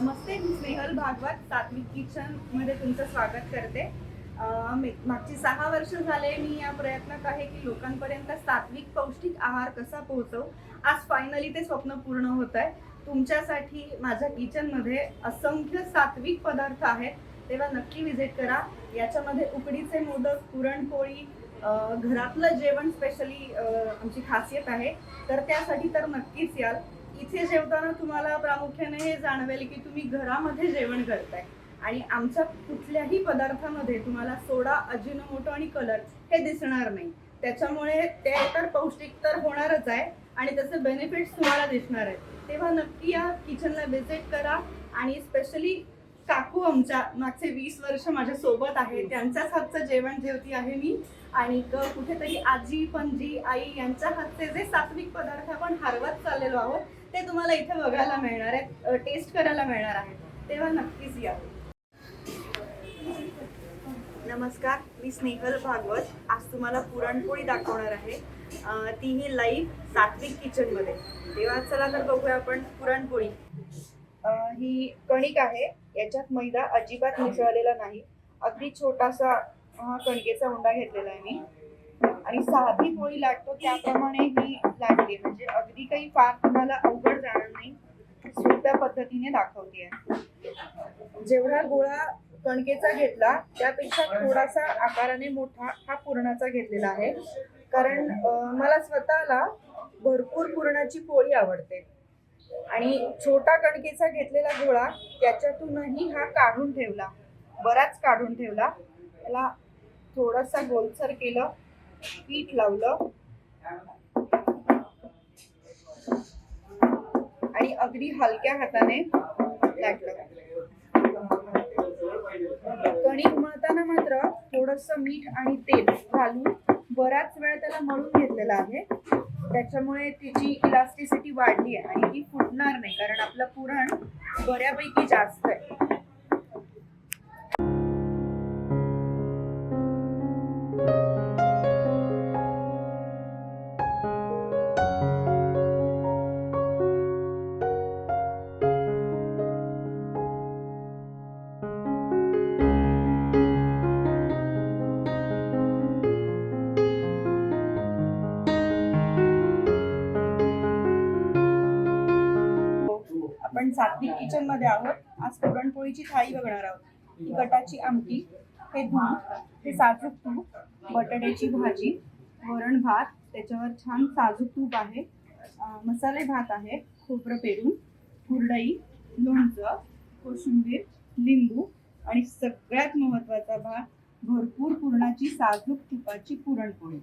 नमस्ते मी स्नेहल भागवत सात्विक किचनमध्ये तुमचं स्वागत करते. मी- मागची सहा वर्ष झाले मी या प्रयत्नात आहे की लोकांपर्यंत सात्विक पौष्टिक आहार कसा पोहोचवू? आज फायनली ते स्वप्न पूर्ण होत आहे. तुमच्यासाठी माझ्या किचनमध्ये असंख्य सात्विक पदार्थ आहेत. तेव्हा नक्की व्हिजिट करा. याच्यामध्ये उकडीचे मोदक पुरणपोळी घरातलं जेवण स्पेशली आमची खासियत आहे. तर त्यासाठी तर नक्कीच याल. इथे जेवताना तुम्हाला प्रामुख्याने हे जाणवेल की तुम्ही घरामध्ये जेवण करताय. आणि आमच्या कुठल्याही पदार्थामध्ये तुम्हाला सोडा अजिनोमोटो आणि कलर हे दिसणार नाही. त्याच्यामुळे ते तर पौष्टिक तर होणारच आहे आणि त्याचे बेनिफिट्स तुम्हाला दिसणार आहेत. तेव्हा नक्की या किचनला व्हिजिट करा आणि स्पेशली काकू आमच्या मागचे वीस वर्ष माझ्या सोबत आहे. त्यांच्याच हातचं जेवण जेवती आहे मी. आणि कुठेतरी आजी पणजी आई यांच्या हातचे जे सात्विक पदार्थ आपण हरवत चाललेलो आहोत ते तुम्हाला इथे बघायला मिळणार आहेत. टेस्ट करायला मिळणार आहेत. तेव्हा नक्कीच या. नमस्कार मी स्नेहल भागवत. आज तुम्हाला पुरणपोळी दाखवणार आहे. तीही लाईव्ह सात्विक किचनमध्ये तेव्हा चला तर बघूया आपण पुरणपोळी. ही कणिक आहे. याच्यात मैदा अजिबात मिसळलेला नाही. अगदी छोटासा हा कणकेचा उंडा घेतलेला आहे मी. आणि साधी पोळी लाटतो त्याप्रमाणे ही लाटली म्हणजे काही फार तुम्हाला अवघड जाणार नाही. सोप्या पद्धतीने दाखवते जेवढा गोळा कणकेचा घेतला त्यापेक्षा थोडासा आकाराने मोठा हा पुरणाचा घेतलेला आहे. कारण मला स्वतःला भरपूर पुरणाची पोळी आवडते. आणि छोटा कणकेचा घेतलेला गोळा त्याच्यातूनही हा काढून ठेवला. बराच काढून ठेवला. त्याला थोडासा गोलसर केलं पीठ लावलं. अगदी हलक्या हाताने लाटलं कणिक मळताना मात्र थोडस मीठ आणि तेल घालून बराच वेळ त्याला मळून घेतलेला आहे. त्याच्यामुळे तिची इलास्टिसिटी वाढली आहे आणि ती फुटणार नाही कारण आपलं पुरण बऱ्यापैकी जास्त आहे. आपण सात्विक किचनमध्ये आहोत. आज पुरणपोळीची थाळी बघणार आहोत. तिखटाची आमटी हे दूध हे साजूक तूप बटाट्याची भाजी वरण भात त्याच्यावर छान साजूक तूप आहे. मसाले भात आहे खोबरं पेरून कुरडई लोणचं कोशिंबीर लिंबू आणि सगळ्यात महत्त्वाचा भाग भरपूर पुरणाची साजूक तुपाची पुरणपोळी.